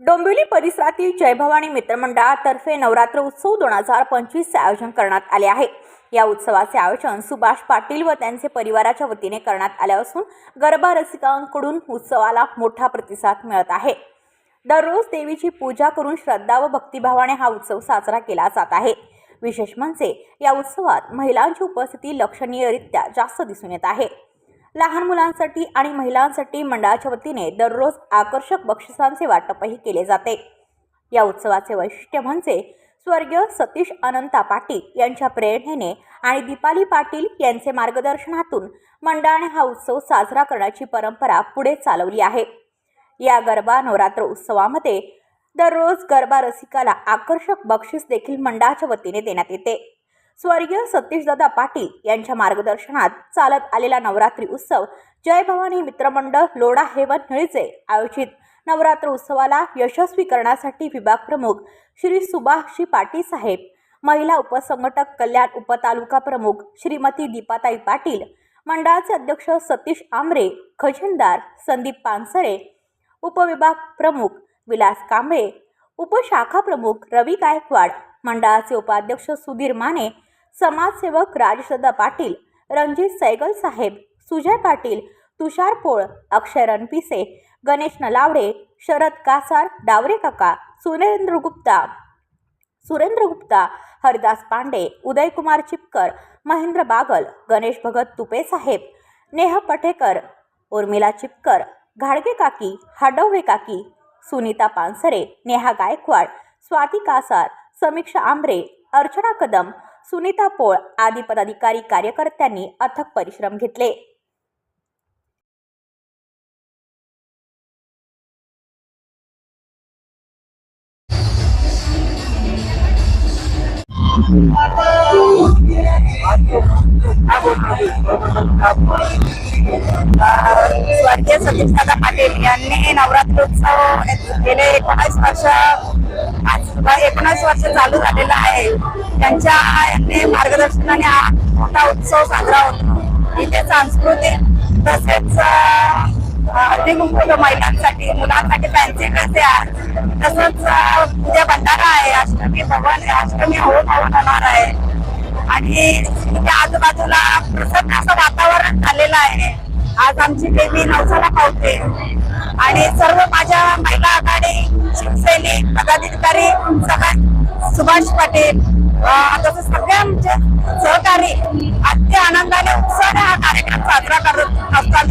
डोंबिवली परिसरातील जयभवानी मित्रमंडळातर्फे नवरात्र उत्सव दोन हजार पंचवीसचे आयोजन करण्यात आले आहे. या उत्सवाचे आयोजन सुभाष पाटील व त्यांचे परिवाराच्या वतीने करण्यात आले असून गरबा रसिकांकडून उत्सवाला मोठा प्रतिसाद मिळत आहे. दररोज देवीची पूजा करून श्रद्धा व भक्तिभावाने हा उत्सव साजरा केला जात आहे. विशेष म्हणजे या उत्सवात महिलांची उपस्थिती लक्षणीयरित्या जास्त दिसून येत आहे. लहान मुलांसाठी आणि महिलांसाठी मंडळाच्या वतीने दररोज आकर्षक बक्षिसांचे वाटपही केले जाते. या उत्सवाचे वैशिष्ट्य म्हणजे स्वर्गीय सतीश अनंता पाटील यांच्या प्रेरणेने आणि दीपाली पाटील यांचे मार्गदर्शनातून मंडळाने हा उत्सव साजरा करण्याची परंपरा पुढे चालवली आहे. या गरबा नवरात्र उत्सवामध्ये दररोज गरबा रसिकाला आकर्षक बक्षीस देखील मंडळाच्या वतीने देण्यात येते. स्वर्गीय सतीशदादा पाटील यांच्या मार्गदर्शनात चालत आलेला नवरात्री उत्सव जय भवानी मित्रमंडळ लोढा हेवन निळीचे आयोजित नवरात्र उत्सवाला यशस्वी करण्यासाठी विभाग प्रमुख श्री सुभाषजी पाटील साहेब महिला उपसंघटक कल्याण उपतालुका प्रमुख श्रीमती दीपाताई पाटील मंडळाचे अध्यक्ष सतीश आमरे खजिनदार संदीप पानसरे उपविभाग प्रमुख विलास कांबळे उपशाखा प्रमुख रवी गायकवाड मंडळाचे उपाध्यक्ष सुधीर माने समाजसेवक राजश्रद्धा पाटील रणजित सैगल साहेब सुजय पाटील तुषार पोळ अक्षय रणपिसे गणेश नलावडे शरद कासार डावरे काका सुरेंद्र गुप्ता सुरेंद्र गुप्ता हरिदास पांडे उदयकुमार चिपकर महेंद्र बागल गणेश भगत तुपे साहेब नेह पटेकर उर्मिला चिपकर घाडगे काकी हाडवळे काकी सुनीता पानसरे नेहा गायकवाड स्वाती कासार समीक्षा आंबरे अर्चना कदम सुनीता पोळ आदी पदाधिकारी कार्यकर्त्यांनी अथक परिश्रम घेतले. स्वर्गीय सतीशदादा पाटील यांनी नवरात्रोत्सव गेले एकोणीस वर्ष आज एकोणीस वर्ष चालू झालेला आहे त्यांच्या यांनी मार्गदर्शनाने हा मोठा उत्सव साजरा होतो इथे सांस्कृतिक तसेच महिलांसाठी मुलांसाठी फॅन्सी करते तसंच अं, उद्या भंडारा आहे अष्टमी भवन अष्टमी होऊन होऊन होणार आहे. आणि आजूबाजूला प्रसन्न असं वातावरण झालेलं आहे. आज आमची देवी नवसाला पावते. आणि सर्व माझ्या महिला आघाडी शिवसैनिक पदाधिकारी सगळ्या सुभाष पाटील अं, तसंच सगळे आमचे सहकारी अत्य आनंदाने उत्साहाने हा कार्यक्रम साजरा करत असतात